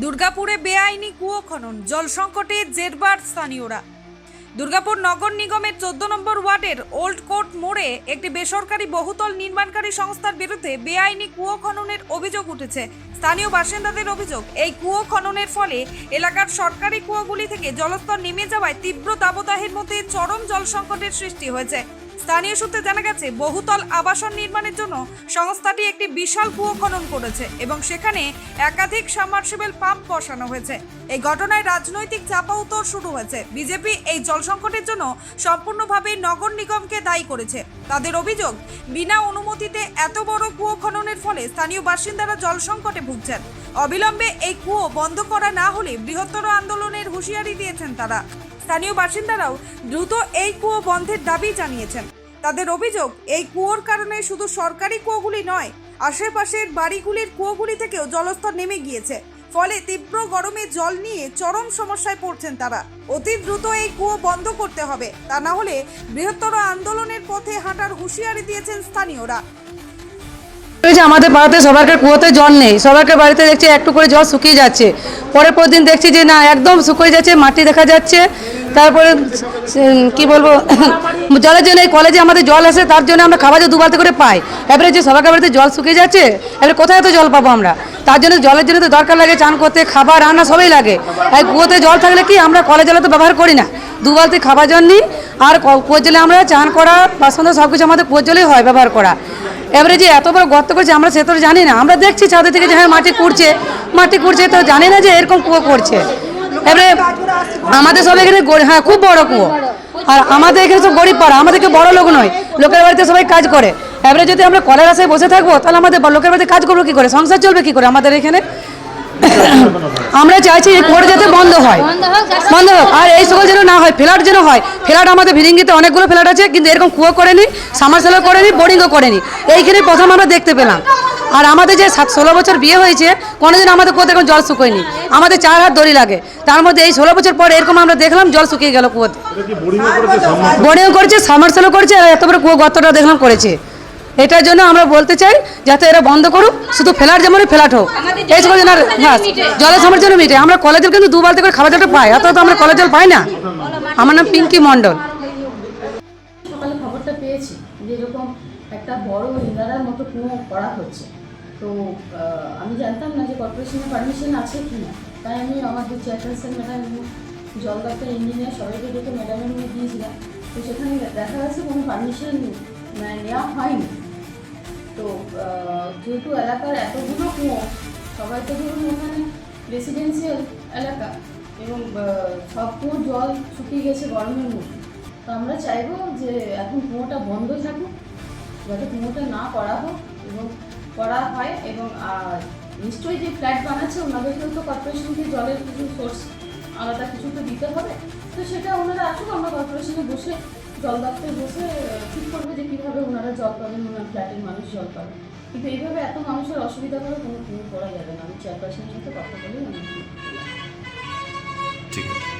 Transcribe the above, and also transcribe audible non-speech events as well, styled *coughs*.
দুর্গাপুরে বেআইনি কুয়ো খনন জল সংকটে জেরবার স্থানীয়রা। দুর্গাপুর নগর নিগমের চোদ্দ নম্বর ওয়ার্ডের ওল্ড কোর্ট মোড়ে একটি বেসরকারি বহুতল নির্মাণকারী সংস্থার বিরুদ্ধে বেআইনি কুয়ো খননের অভিযোগ উঠেছে। স্থানীয় বাসিন্দাদের অভিযোগ, এই কুয়ো খননের ফলে এলাকার সরকারি কুয়োগুলি থেকে জলস্তর নেমে যাওয়ায় তীব্র দাবদাহের মধ্যে চরম জল সংকটের সৃষ্টি হয়েছে। স্থানীয় সূত্রে জানা গেছে, বহুতল আবাসন নির্মাণের জন্য সংস্থাটি একটি বিশাল কুয়ো খনন করেছে এবং সেখানে একাধিক সাবমার্সিবল পাম্প বসানো হয়েছে। এই ঘটনায় রাজনৈতিক চাপাউতর শুরু হয়েছে। বিজেপি এই জল সংকটের জন্য সম্পূর্ণভাবে নগর নিগমকে দায়ী করেছে। তাদের অভিযোগ, বিনা অনুমতিতে এত বড় কুয়ো খননের ফলে স্থানীয় বাসিন্দারা জল সংকটে ভুগছেন। অবিলম্বে এই কুয়ো বন্ধ করা না হলে বৃহত্তর আন্দোলনের হুঁশিয়ারি দিয়েছেন তারা। স্থানীয় বাসিন্দারাও দ্রুত এই কুয়ো বন্ধের দাবি জানিয়েছেন। তাদের অভিযোগ, এই কুয়োর কারণে শুধু সরকারি কুয়োগুলি নয়, আশেপাশের বাড়িগুলির কুয়োগুলি থেকেও জলস্তর নেমে গিয়েছে। ফলে তীব্র গরমে জল নিয়ে চরম সমস্যায় পড়ছেন তারা। অতি দ্রুত এই কুয়ো বন্ধ করতে হবে। তা না হলে বৃহত্তর আন্দোলনের পথে হাঁটার হুঁশিয়ারি দিয়েছেন স্থানীয়রা। যে আমাদের পাড়াতে সবারকার কুয়োতে জল নেই সবারকার বাড়িতে দেখছি একটু করে জল শুকিয়ে যাচ্ছে। পরের পর দিন দেখছি যে না, একদম শুকিয়ে যাচ্ছে, মাটি দেখা যাচ্ছে। তারপরে কি বলব, *coughs* জলের জন্য এই কলেজে আমাদের জল আসে, তার জন্য আমরা খাবার জল দু বালতি করে পাই। এবারে যে সবারকার বাড়িতে জল শুকিয়ে যাচ্ছে, এবারে কোথায় তো জল পাবো আমরা? তার জন্য জলের জন্য তো দরকার লাগে, চান করতে, খাবার, রান্না সবই লাগে। আর কুয়োতে জল থাকলে কি আমরা কলের জলে তো ব্যবহার করি না? দু বালতি খাবার জল নিই, আর কুয়োর জলে আমরা চান করা, বাসন সব কিছু আমাদের কুয়োর জলেই হয় ব্যবহার করা। এবারে যে এত বড় গর্ত করছে, আমরা সে তো জানি না। আমরা দেখছি ছাদে থেকে যে হ্যাঁ মাটি কুড়ছে। মাটি কুড়ছে তো জানি না যে এরকম কুয়ো করছে। এবারে আমাদের সব এখানে হ্যাঁ খুব বড় কুয়ো। আর আমাদের এখানে সব গরিব পাড়া, আমাদেরকে বড় লোক নয়। লোকের বাড়িতে সবাই কাজ করে। এবারে যদি আমরা কলের আশায় বসে থাকব, তাহলে আমাদের লোকের বাড়িতে কাজ করব কি করে? সংসার চলবে কি করে আমাদের এখানে? আমরা চাইছি এই কুয়োটা যাতে বন্ধ হয়। বন্ধ হোক আর এই সকল যেন না হয় ফ্ল্যাট যেন হয় ফ্ল্যাট আমাদের ভিরিঙ্গিতে অনেকগুলো ফ্ল্যাট আছে কিন্তু এরকম কুয়ো করেনি সামারসেলও করেনি বোরিংও করেনি। এইখানে প্রথম আমরা দেখতে পেলাম। আর আমাদের যে সাত ষোলো বছর বিয়ে হয়েছে কোনোদিন আমাদের কোথাও এখন জল শুকোয়নি। আমাদের চার হাত দড়ি লাগে। তার মধ্যে এই ষোলো বছর পর এরকম আমরা দেখলাম জল শুকিয়ে গেল কুয়োতে। বোরিংও করেছে সামারসেলও? করেছে এত বড় কুয়ো গর্তটা দেখলাম করেছে। এটার জন্য আমরা বলতে চাই যাতে এরা বন্ধ করুক শুধু ফ্ল্যাট যেমন ফ্ল্যাট হোক। এই সকল যেন হ্যাঁ জলের সমস্যার জন্য মিটে। আমরা কলেজের কিন্তু দু বালতি করে খাবার জলটা পাই এত তো আমরা কলেজ জল পাই না। আমার নাম পিঙ্কি মণ্ডল। সকালে খবরটা পেয়েছি যে এরকম একটা বড় ইন্দারার মতো কুয়ো করা হচ্ছে। তো আমি জানতাম না যে কর্পোরেশনের পারমিশন আছে কি না তাই আমি আমাদের চেয়ারপারসন ম্যাডাম এবং জল দপ্তর ইঞ্জিনিয়ার সবাইকে ডেকে ম্যাডামের নিয়ে দিয়েছিলাম তো সেখানে দেখা যাচ্ছে কোনো পারমিশন নেওয়া হয়নি। তো যেহেতু এলাকার এতগুলো কুয়ো, সবাই তো ধরুন ওখানে রেসিডেন্সিয়াল এলাকা, এবং সব কুয়োর জল শুকিয়ে গেছে গরমের মধ্যে। তো আমরা চাইব যে এখন কুয়োটা বন্ধ থাকুক, যাতে কুয়োটা না করা হোক এবং করা হয় এবং নিশ্চয়ই যে ফ্ল্যাট বানাচ্ছে ওনাদেরকেও তো কর্পোরেশনকে জলের কিছু সোর্স আলাদা কিছু তো দিতে হবে। তো সেটা ওনারা আসুক, আমরা কর্পোরেশনে বসে জল দপ্তরে বসে ঠিক করবে যে কীভাবে ওনারা জল পাবেন, ওনার ফ্ল্যাটের মানুষ জল পাবে কিন্তু এইভাবে এত মানুষের অসুবিধা করে কোনো করা যাবে না। আমি চেয়ারপার্সনের সাথে কথা বলে আমি ঠিক আছে।